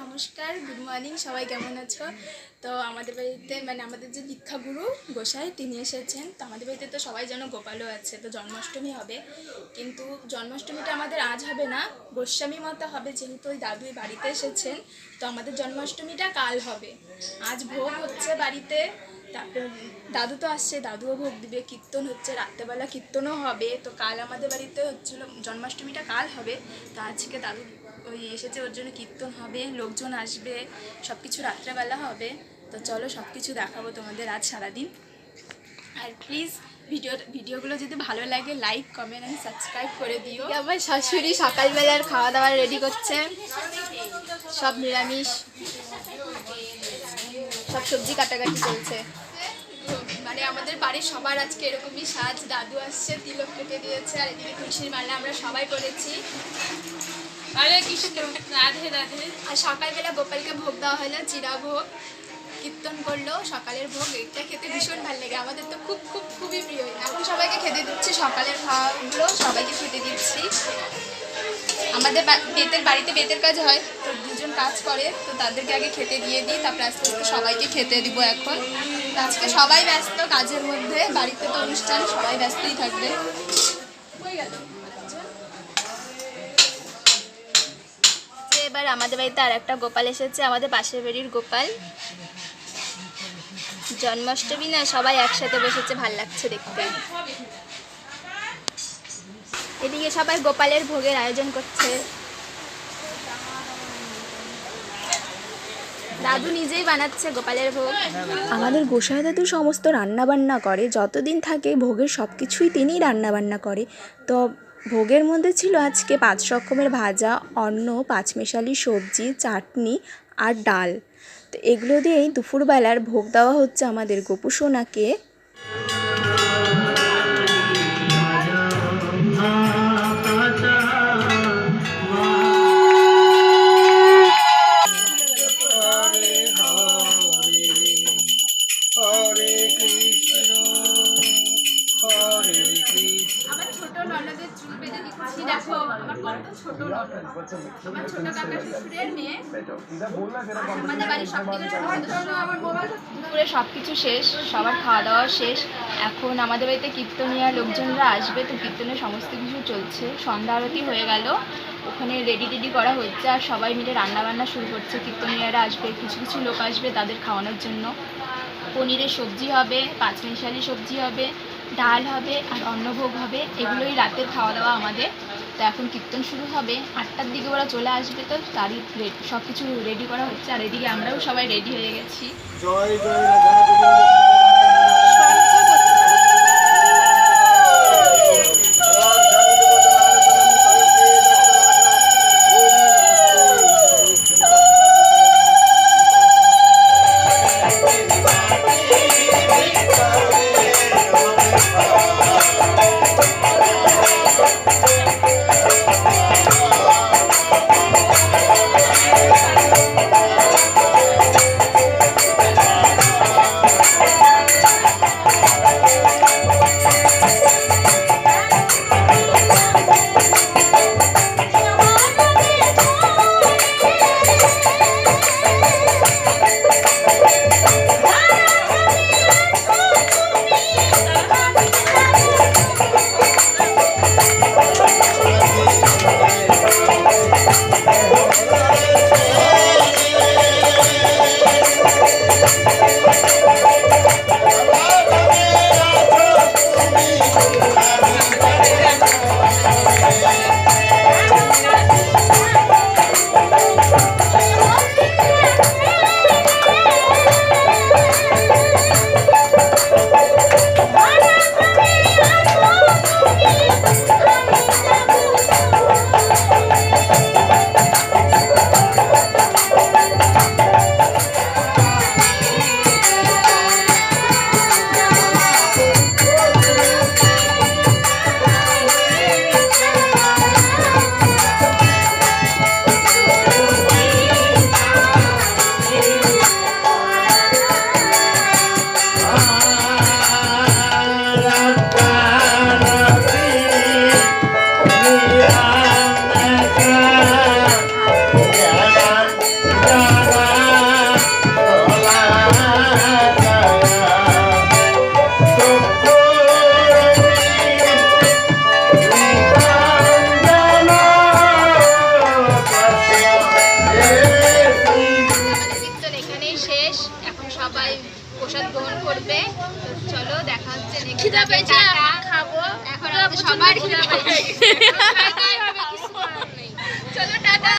নমস্কার good morning সবাই কেমন আছো? তো আমাদের বাড়িতে মানে আমাদের যে দীক্ষাগুরু গোসাই, তিনি এসেছেন। তো আমাদের বাড়িতে তো সবাই যেন গোপালও আছে, তো জন্মাষ্টমী হবে। কিন্তু জন্মাষ্টমীটা আমাদের আজ হবে না, গোস্বামী মতো হবে যেহেতু ওই দাদু এই বাড়িতে এসেছেন। তো আমাদের জন্মাষ্টমীটা কাল হবে। আজ ভোগ হচ্ছে বাড়িতে, তারপর দাদু তো আসছে, দাদুও ভোগ দিবে, কীর্তন হচ্ছে, রাত্রেবেলা কীর্তনও হবে। তো কাল আমাদের বাড়িতে হচ্ছিল, জন্মাষ্টমীটা কাল হবে। তো আজকে দাদু ওই এসেছে ওর জন্য কীর্তন হবে লোকজন আসবে সব কিছু রাত্রেবেলা হবে। তো চলো সব কিছু দেখাবো তোমাদের আজ সারাদিন। আর প্লিজ ভিডিও ভিডিওগুলো যদি ভালো লাগে লাইক কমেন্ট অ্যান্ড সাবস্ক্রাইব করে দিও। আমার শাশুড়ি সকালবেলার খাওয়া দাওয়া রেডি করছে। সব নিরামিষ। সব সবজি কাটাকাটি চলছে। মানে আমাদের বাড়ির সবার আজকে এরকমই সাজ দাদু আসছে তিলক কেটে দিয়েছে আর এদিকে তুলসীর মালা আমরা সবাই করেছি। হরে কৃষ্ণ রাধে রাধে। আর সকালবেলা গোপালকে ভোগ দেওয়া হলো, চিরা ভোগ, কীর্তন করল, সকালের ভোগ, এটা খেতে ভীষণ ভালো লাগে। আমাদের তো খুব খুব, খুবই প্রিয়। এখন সবাইকে খেতে দিচ্ছি, সকালের খাওয়াগুলো সবাইকে খেতে দিচ্ছি। আমাদের বেতের বাড়িতে বেতের কাজ হয়, তো দুজন কাজ করে, তো তাদেরকে আগে খেতে দিয়ে দিই, তারপরে আস্তে আস্তে সবাইকে খেতে দিব এখন। আজকে সবাই ব্যস্ত কাজের মধ্যে, বাড়িতে তো অনুষ্ঠান, সবাই ব্যস্তই থাকবে। হয়ে গেল। এবার আমাদের বাড়িতে আর একটা গোপাল এসেছে, আমাদের পাশের বাড়ির গোপাল। জন্মাষ্টমী না, সবাই একসাথে বসেছে, ভালো লাগছে দেখতে। এদিকে সবাই গোপালের ভোগের আয়োজন করছে। দাদু নিজেই বানাচ্ছে গোপালের ভোগ। আমাদের গোসাই দাদু সমস্ত রান্নাবান্না করে, যতদিন থাকে ভোগের সব কিছুই তিনিই রান্নাবান্না করে। তো ভোগের মধ্যে ছিল আজকে পাঁচ রকমের ভাজা, অন্ন, পাঁচমেশালি সবজি, চাটনি আর ডাল। তো এগুলো দিয়েই দুপুরবেলার ভোগ দেওয়া হচ্ছে আমাদের গোপু সোনাকে। আমার কত ছোট আমার ছোট কাকা শ্বশুরের মেয়ে। আমাদের বাড়ির সব থেকে ছোট সদস্য আমার মোবাইল দুপুরে সব কিছু শেষ সবার খাওয়া দাওয়া শেষ। এখন আমাদের বাড়িতে কীর্তনিয়া লোকজনরা আসবে তো কীর্তনের সমস্ত কিছু চলছে। সন্ধ্যা আরতি হয়ে গেল ওখানে রেডি টেডি করা হচ্ছে আর সবাই মিলে রান্না বান্না শুরু করছে। কীর্তনিয়ারা আসবে কিছু কিছু লোক আসবে তাদের খাওয়ানোর জন্য। পনিরের সবজি হবে পাঁচমিশালি সবজি হবে ডাল হবে আর অন্নভোগ হবে, এগুলোই রাতের খাওয়া দাওয়া আমাদের। তো এখন কীর্তন শুরু হবে, আটটার দিকে ওরা চলে আসবে তো, তারই সব কিছু রেডি করা হচ্ছে, আর এদিকে আমরাও সবাই রেডি হয়ে গেছি। জয় জয় Thank you. প্রসাদ গ্রহণ করবে। চলো দেখা হচ্ছে খিদা খাব। এখন সবার খিদা চলো টাটা।